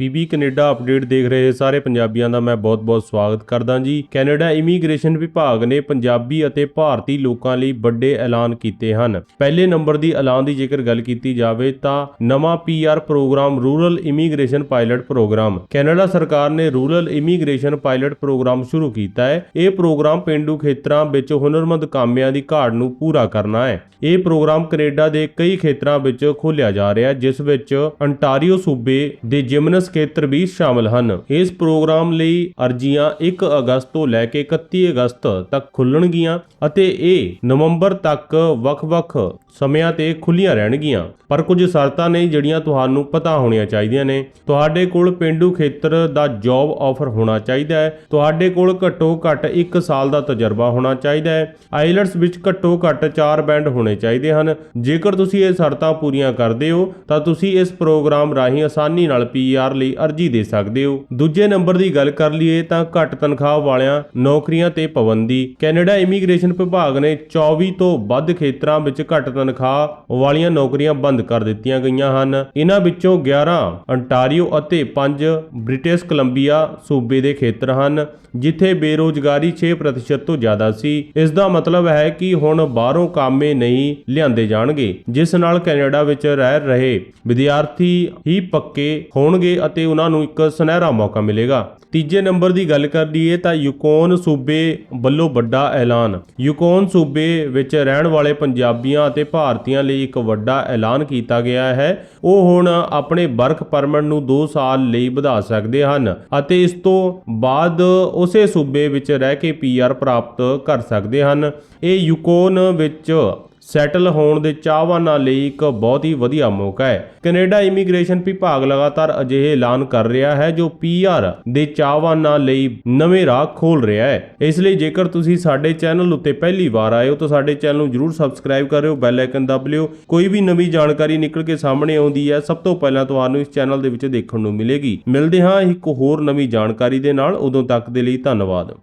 PB Canada update ਦੇਖ ਰਹੇ ਸਾਰੇ ਪੰਜਾਬੀਆਂ ਦਾ ਮੈਂ ਬਹੁਤ-ਬਹੁਤ ਸਵਾਗਤ ਕਰਦਾ ਜੀ। ਕੈਨੇਡਾ ਇਮੀਗ੍ਰੇਸ਼ਨ ਵਿਭਾਗ ਨੇ ਪੰਜਾਬੀ ਅਤੇ ਭਾਰਤੀ ਲੋਕਾਂ ਲਈ ਵੱਡੇ ਐਲਾਨ ਕੀਤੇ ਹਨ। ਪਹਿਲੇ ਨੰਬਰ ਦੀ ਐਲਾਨ ਦੀ ਜੇਕਰ ਗੱਲ ਕੀਤੀ ਜਾਵੇ ਤਾਂ ਨਵਾਂ PR programme rural immigration pilot programme, Canada ਸਰਕਾਰ ਨੇ ਰੂਰਲ ਇਮੀਗ੍ਰੇਸ਼ਨ ਪਾਇਲਟ ਪ੍ਰੋਗਰਾਮ ਸ਼ੁਰੂ ਕੀਤਾ ਹੈ। ਇਹ ਪ੍ਰੋਗਰਾਮ ਪਿੰਡੂ ਖੇਤਰਾਂ ਵਿੱਚ ਹੁਨਰਮੰਦ ਕਾਮਿਆਂ ਦੀ ਘਾਟ ਨੂੰ ਪੂਰਾ ਕਰਨਾ ਹੈ। ਇਹ ਪ੍ਰੋਗਰਾਮ ਕੈਨੇਡਾ ਦੇ ਕਈ ਖੇਤਰਾਂ ਵਿੱਚ ਖੋਲ੍ਹਿਆ ਜਾ ਰਿਹਾ ਹੈ, ਜਿਸ ਵਿੱਚ ਅੰਟਾਰੀਓ ਸੂਬੇ ਦੇ ਜਿਮਨਸ ਖੇਤਰ ਵੀ ਸ਼ਾਮਲ ਹਨ। ਇਸ ਪ੍ਰੋਗਰਾਮ ਲਈ ਅਰਜ਼ੀਆਂ 1 ਅਗਸਤ ਤੋਂ ਲੈ ਕੇ 31 ਅਗਸਤ ਤੱਕ ਖੁੱਲਣਗੀਆਂ ਅਤੇ ਇਹ ਨਵੰਬਰ ਤੱਕ ਵੱਖ-ਵੱਖ ਸਮਿਆਂ ਤੇ ਖੁੱਲੀਆਂ ਰਹਿਣਗੀਆਂ। ਪਰ ਕੁਝ ਸ਼ਰਤਾਂ ਨੇ ਜਿਹੜੀਆਂ ਤੁਹਾਨੂੰ ਪਤਾ ਹੋਣੀਆਂ ਚਾਹੀਦੀਆਂ ਨੇ। ਤੁਹਾਡੇ ਕੋਲ ਪਿੰਡੂ ਖੇਤਰ ਦਾ ਜੌਬ ਆਫਰ ਹੋਣਾ ਚਾਹੀਦਾ ਹੈ। ਤੁਹਾਡੇ ਕੋਲ ਘੱਟੋ ਘੱਟ 1 ਸਾਲ ਦਾ ਤਜਰਬਾ ਹੋਣਾ ਚਾਹੀਦਾ ਹੈ। ਆਈਲਟਸ ਵਿੱਚ ਘੱਟੋ ਘੱਟ 4 ਬੈਂਡ ਹੋਣੇ ਚਾਹੀਦੇ ਹਨ। ਜੇਕਰ ਤੁਸੀਂ ਇਹ ਸ਼ਰਤਾਂ ਪੂਰੀਆਂ ਕਰਦੇ ਹੋ, ਤਾਂ ਤੁਸੀਂ ਇਸ ਪ੍ਰੋਗਰਾਮ ਰਾਹੀਂ ਆਸਾਨੀ ਨਾਲ ਪੀਆਰ ਲਈ ਅਰਜ਼ੀ ਦੇ ਸਕਦੇ ਹੋ। ਦੂਜੇ ਨੰਬਰ ਦੀ ਗੱਲ ਕਰ ਲਈਏ ਤਾਂ ਘੱਟ ਤਨਖਾਹ ਵਾਲਿਆਂ ਨੌਕਰੀਆਂ ਤੇ ਪਾਬੰਦੀ। ਕੈਨੇਡਾ ਇਮੀਗ੍ਰੇਸ਼ਨ ਵਿਭਾਗ ਨੇ 24 ਤੋਂ ਵੱਧ ਖੇਤਰਾਂ ਵਿੱਚ ਘੱਟ ਤਨਖਾਹ ਵਾਲੀਆਂ ਨੌਕਰੀਆਂ ਬੰਦ ਕਰ ਦਿੱਤੀਆਂ ਗਈਆਂ ਹਨ। ਇਹਨਾਂ ਵਿੱਚੋਂ 11 ਅੰਟਾਰੀਓ ਅਤੇ 5 ਬ੍ਰਿਟਿਸ਼ ਕੋਲੰਬੀਆ ਸੂਬੇ ਦੇ ਖੇਤਰ ਹਨ, ਜਿੱਥੇ ਬੇਰੋਜ਼ਗਾਰੀ 6% ਤੋਂ ਜ਼ਿਆਦਾ ਸੀ। ਇਸ ਦਾ ਮਤਲਬ ਹੈ ਕਿ ਹੁਣ ਬਾਹਰੋਂ ਕਾਮੇ ਨਹੀਂ ਲਿਆਂਦੇ ਜਾਣਗੇ, ਜਿਸ ਨਾਲ ਕੈਨੇਡਾ ਵਿੱਚ ਰਹਿ ਰਹੇ ਵਿਦਿਆਰਥੀ ਹੀ ਪੱਕੇ ਹੋਣਗੇ ਅਤੇ ਉਹਨਾਂ ਨੂੰ ਇੱਕ ਸੁਨਹਿਰਾ ਮੌਕਾ ਮਿਲੇਗਾ। ਤੀਜੇ ਨੰਬਰ ਦੀ ਗੱਲ ਕਰ ਲਈਏ ਤਾਂ ਯੂਕੋਨ ਸੂਬੇ ਵੱਲੋਂ ਵੱਡਾ ਐਲਾਨ। ਯੂਕੋਨ ਸੂਬੇ ਵਿੱਚ ਰਹਿਣ ਵਾਲੇ ਪੰਜਾਬੀਆਂ ਅਤੇ ਭਾਰਤੀਆਂ ਲਈ ਇੱਕ ਵੱਡਾ ਐਲਾਨ ਕੀਤਾ ਗਿਆ ਹੈ। ਉਹ ਹੁਣ ਆਪਣੇ ਵਰਕ ਪਰਮਿਟ ਨੂੰ 2 ਸਾਲ ਲਈ ਵਧਾ ਸਕਦੇ ਹਨ ਅਤੇ ਇਸ ਤੋਂ ਬਾਅਦ ਉਸੇ ਸੂਬੇ ਵਿੱਚ ਰਹਿ ਕੇ ਪੀਆਰ ਪ੍ਰਾਪਤ ਕਰ ਸਕਦੇ ਹਨ। ਇਹ ਯੂਕੋਨ ਵਿੱਚ ਸੈਟਲ ਹੋਣ ਦੇ ਚਾਹਵਾਨਾਂ ਲਈ ਇੱਕ ਬਹੁਤ ਹੀ ਵਧੀਆ ਮੌਕਾ ਹੈ। ਕੈਨੇਡਾ ਇਮੀਗ੍ਰੇਸ਼ਨ ਵਿਭਾਗ ਲਗਾਤਾਰ ਅਜਿਹੇ ਐਲਾਨ ਕਰ ਰਿਹਾ ਹੈ ਜੋ ਪੀਆਰ ਦੇ ਚਾਹਵਾਨਾਂ ਲਈ ਨਵੇਂ ਰਾਹ ਖੋਲ ਰਿਹਾ ਹੈ। ਇਸ ਲਈ ਜੇਕਰ ਤੁਸੀਂ ਸਾਡੇ ਚੈਨਲ ਉੱਤੇ ਪਹਿਲੀ ਵਾਰ ਆਏ ਹੋ ਤਾਂ ਸਾਡੇ ਚੈਨਲ ਨੂੰ ਜਰੂਰ ਸਬਸਕ੍ਰਾਈਬ ਕਰਿਓ, ਬੈਲ ਆਈਕਨ ਦਬ ਲਿਓ। ਕੋਈ ਵੀ ਨਵੀਂ ਜਾਣਕਾਰੀ ਨਿਕਲ ਕੇ ਸਾਹਮਣੇ ਆਉਂਦੀ ਹੈ, ਸਭ ਤੋਂ ਪਹਿਲਾਂ ਤੁਹਾਨੂੰ ਇਸ ਚੈਨਲ ਦੇ ਵਿੱਚ ਦੇਖਣ ਨੂੰ ਮਿਲੇਗੀ। ਮਿਲਦੇ ਹਾਂ ਇੱਕ ਹੋਰ ਨਵੀਂ ਜਾਣਕਾਰੀ ਦੇ ਨਾਲ। ਉਦੋਂ ਤੱਕ ਦੇ ਲਈ ਧੰਨਵਾਦ।